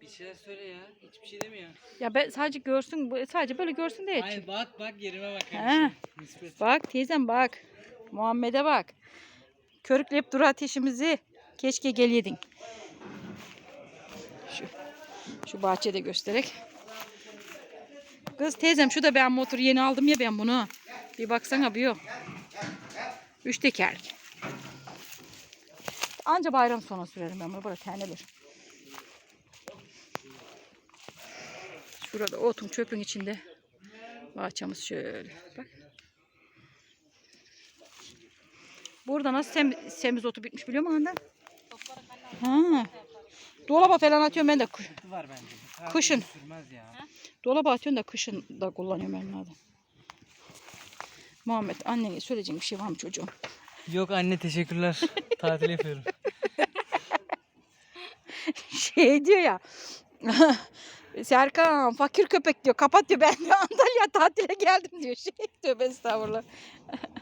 Bir şeyler söyle ya. Hiçbir şey demiyor. Ya ben sadece görsün, sadece böyle görsün diye. Hayır bak bak yerime bak. He. Bak teyzem bak. Muhammed'e bak. Körükleyip dur ateşimizi. Keşke geliyedin. Şu, şu bahçede göstererek. Kız teyzem şu da ben motor yeni aldım ya ben bunu. Bir baksana bir yok. Üç tekerlik. Anca bayram sonu sürerim ben bunu. Burada taneler. Şurada otun çöpün içinde. Bahçemiz şöyle. Bak. Burada nasıl sem semizotu bitmiş biliyor musun anne? Ha. Dolaba falan atıyorum ben de. var bence. Kışın. Dolaba atıyorum da kışın da kullanıyorum ben onlardan. Muhammed annene söyleyeceğim bir şey var mı çocuğum? Yok anne teşekkürler. Tatil yapıyorum. Şey diyor ya. Serkan fakir köpek diyor. Kapat diyor. Ben de Antalya tatile geldim diyor. Şey tövbe estağfurullah.